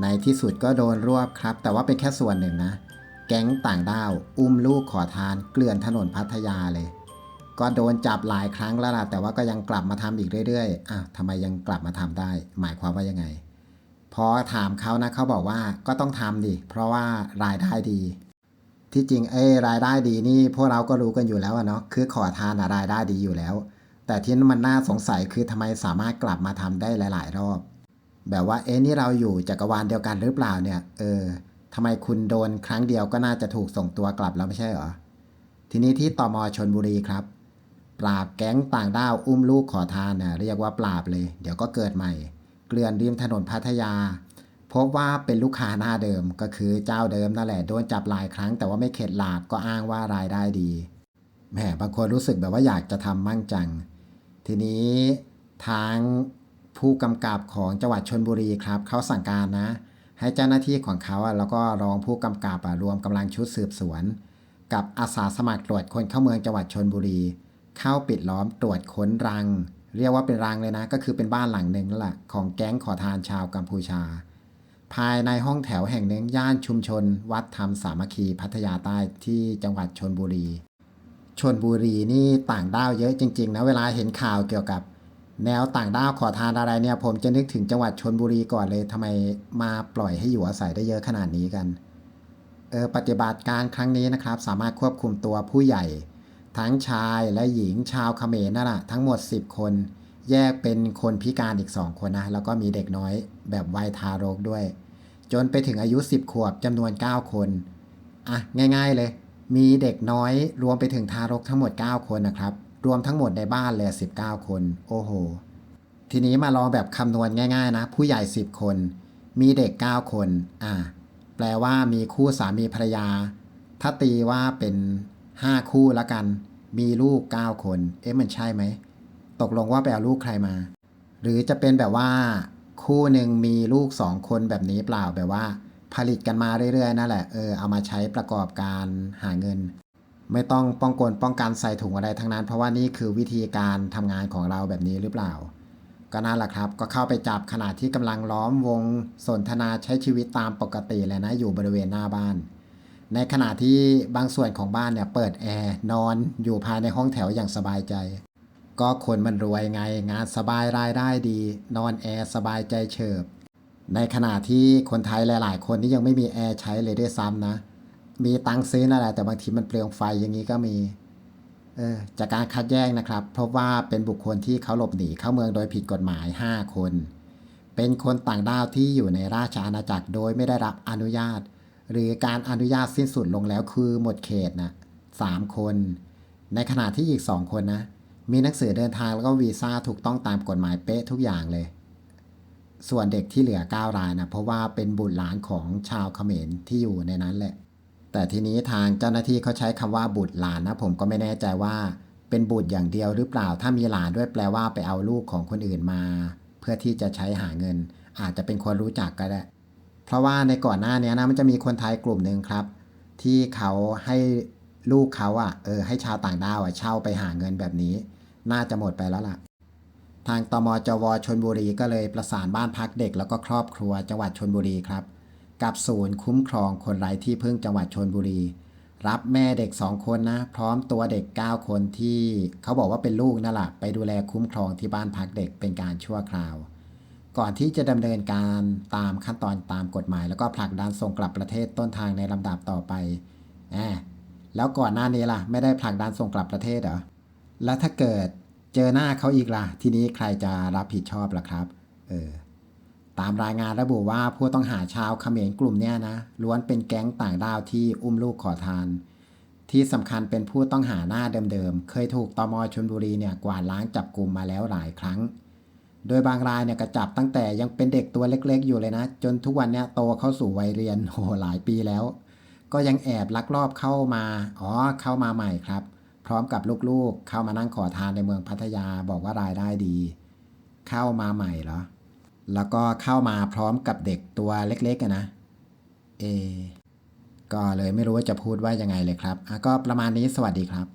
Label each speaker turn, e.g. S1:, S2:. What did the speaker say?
S1: ในที่สุดก็โดนรวบครับ แต่ว่าเป็นแค่ส่วนหนึ่งนะ แก๊งต่างด้าว อุ้มลูกขอทานเกลื่อนถนนพัทยาเลย ก็โดนจับหลายครั้งแล้วล่ะ แต่ว่าก็ยังกลับมาทำอีกเรื่อยๆอ้าวทำไมยังกลับมาทำได้ หมายความว่ายังไง พอถามเขานะเขาบอกว่าก็ต้องทำดิ เพราะว่ารายได้ดี ที่จริงเอ้รายได้ดีนี่พวกเราก็รู้กันอยู่แล้วเนาะ คือขอทานรายได้ดีอยู่แล้ว แต่ที่มันน่าสงสัยคือทำไมสามารถกลับมาทำได้หลาย ๆ รอบ แบบว่าเอ๊ะนี่เราอยู่จักรวาลเดียวกันหรือเปล่าเนี่ย เออทำไมคุณโดนครั้งเดียวก็น่าจะถูกส่งตัวกลับแล้วไม่ใช่เหรอ ทีนี้ที่ตมชนบุรีครับ ปราบแก๊งต่างด้าวอุ้มลูกขอทานน่ะเรียกว่าปราบเลย เดี๋ยวก็เกิดใหม่ เกลื่อนริมถนนพัทยา พบว่าเป็นลูกค้าหน้าเดิมก็คือเจ้าเดิมนั่นแหละโดนจับหลายครั้ง แต่ว่าไม่เข็ดหลาบก็อ้างว่ารายได้ดีแหมบางคนรู้สึกแบบว่าอยากจะทำมั่งจัง ทีนี้ทาง ผู้กำกับของจังหวัดชนบุรีครับเขาสั่งการนะ ให้เจ้าหน้าที่ของเขาอะแล้วก็รองผู้กำกับอะรวมกำลังชุดสืบสวน กับอาสาสมัครตรวจคนเข้าเมืองจังหวัดชนบุรี เข้าปิดล้อมตรวจค้นรัง เรียกว่าเป็นรังเลยนะ ก็คือเป็นบ้านหลังหนึ่งนั่นแหละของแก๊งขอทานชาวกัมพูชา ภายในห้องแถวแห่งหนึ่งย่านชุมชน วัดธรรมสามัคคีพัทยาใต้ที่จังหวัดชนบุรีชนบุรีนี่ต่างด้าวเยอะจริง ๆ นะ เวลาเห็นข่าวเกี่ยวกับ แนวต่างด้าวขอทานอะไรเนี่ย ผมจะนึกถึงจังหวัดชนบุรีก่อนเลยทำไมมาปล่อยให้อยู่อาศัยได้เยอะขนาดนี้กันเออปฏิบัติการครั้งนี้นะครับ สามารถควบคุมตัวผู้ใหญ่ ทั้งชายและหญิงชาวเขมรนั่นแหละทั้งหมด 10 คน แยกเป็นคนพิการอีก 2 คนนะ แล้วก็มีเด็กน้อยแบบวัยทารกด้วย จนไปถึงอายุ 10 ขวบจำนวน 9 คน อะ ง่ายๆเลย มีเด็กน้อยรวมไปถึงทารกทั้งหมด 9 คนนะครับ รวมทั้งหมดในบ้านเลย 19 คน โอ้โห ทีนี้มาลองแบบคำนวณง่าย ๆ นะ ผู้ใหญ่ 10 คน มีเด็ก 9 คน อ่า แปลว่ามีคู่สามีภรรยา ถ้าตีว่าเป็น 5 คู่ล้วกัน มีลูก 9 คน เอ๊ะมันใช่ไหม ตกลงว่าไปเอาลูกใครมา หรือจะเป็นแบบว่า คู่หนึ่งมีลูก 2 คนแบบนี้เปล่าแบบว่า ผลิตกันมาเรื่อยๆนั่นแหละ เออ เอามาใช้ประกอบการหาเงิน ไม่ต้องป้องกลป้องกันใส่ถุงอะไรทั้งนั้น เพราะว่านี่คือวิธีการทำงานของเราแบบนี้หรือเปล่า ก็นั่นแหละครับ ก็เข้าไปจับขณะที่กำลังล้อมวงสนทนาใช้ชีวิตตามปกติเลยนะอยู่บริเวณหน้าบ้าน ในขณะที่บางส่วนของบ้านเนี่ยเปิดแอร์นอนอยู่ภายในห้องแถวอย่างสบายใจ ก็คนมันรวยไงงานสบายรายได้ดี นอนแอร์สบายใจเฉิบในขณะที่คนไทยหลาย ๆ คนที่ยังไม่มีแอร์ใช้เลยด้วยซ้ำนะ มีตังค์ซื้อนั่นแหละแต่บางทีมันเปลืองไฟอย่างนี้ก็มีเออจากการคัดแยกนะครับพบว่าเป็นบุคคลที่เขาหลบหนีเข้าเมืองโดยผิดกฎหมาย 5 คน เป็นคนต่างด้าวที่อยู่ในราชอาณาจักรโดยไม่ได้รับอนุญาต หรือการอนุญาตสิ้นสุดลงแล้วคือหมดเขตนะสามคน ในขณะที่อีก 2 คนนะ มีหนังสือเดินทางแล้วก็วีซ่าถูกต้องตามกฎหมายเป๊ะทุกอย่างเลย ส่วนเด็กที่เหลือ9รายนะเพราะว่าเป็นบุตรหลานของชาวเขมรที่อยู่ในนั้นแหละ แต่ทีนี้ทางเจ้าหน้าที่เขาใช้คำว่าบุตรหลานนะผมก็ไม่แน่ใจว่าเป็นบุตรอย่างเดียวหรือเปล่า ถ้ามีหลานด้วยแปลว่าไปเอาลูกของคนอื่นมา เพื่อที่จะใช้หาเงิน อาจจะเป็นคนรู้จักก็ได้ เพราะว่าในก่อนหน้านี้นะมันจะมีคนไทยกลุ่มหนึ่งครับ ที่เขาให้ลูกเขาอะเออให้ชาวต่างด้าวอะเช่าไปหาเงินแบบนี้ น่าจะหมดไปแล้วล่ะ ทางตมจวชนบุรีก็เลยประสานบ้านพักเด็ก แล้วก็ครอบครัวจังหวัดชนบุรีครับ กับศูนย์คุ้มครองคนไร้ที่พึ่งจังหวัดชนบุรี รับแม่เด็ก 2 คนนะ พร้อมตัวเด็ก 9 คนที่เขาบอกว่าเป็นลูกนั่นแหละไปดูแลคุ้มครองที่บ้านพักเด็กเป็นการชั่วคราว ก่อนที่จะดำเนินการตามขั้นตอนตามกฎหมาย แล้วก็ผลักดันส่งกลับประเทศต้นทางในลำดับต่อไปแหมแล้วก่อนหน้านี้ล่ะ ไม่ได้ผลักดันส่งกลับประเทศเหรอแล้วถ้าเกิดเจอหน้าเขาอีกล่ะ ทีนี้ใครจะรับผิดชอบล่ะครับ เออ ตามรายงานระบุว่าผู้ต้องหาชาวเขมรกลุ่มเนี้ยนะล้วนเป็นแก๊งต่างด้าวที่อุ้มลูกขอทาน ที่สำคัญเป็นผู้ต้องหาหน้าเดิมๆ เคยถูกตมชนบุรีเนี่ยกวาดล้างจับกลุ่มมาแล้วหลายครั้ง โดยบางรายเนี่ยก็จับตั้งแต่ยังเป็นเด็กตัวเล็กๆ อยู่เลยนะ จนทุกวันเนี้ยโตเข้าสู่วัยเรียนโหหลายปีแล้ว ก็ยังแอบลักลอบเข้ามาอ๋อเข้ามาใหม่ครับ พร้อมกับลูกๆ เข้ามานั่งขอทานในเมืองพัทยาบอกว่ารายได้ดี เข้ามาใหม่เหรอ แล้วก็เข้ามาพร้อมกับเด็กตัวเล็กๆนะเอก็เลยไม่รู้ว่าจะพูดว่ายังไงเลยครับอะก็ประมาณนี้สวัสดีครับ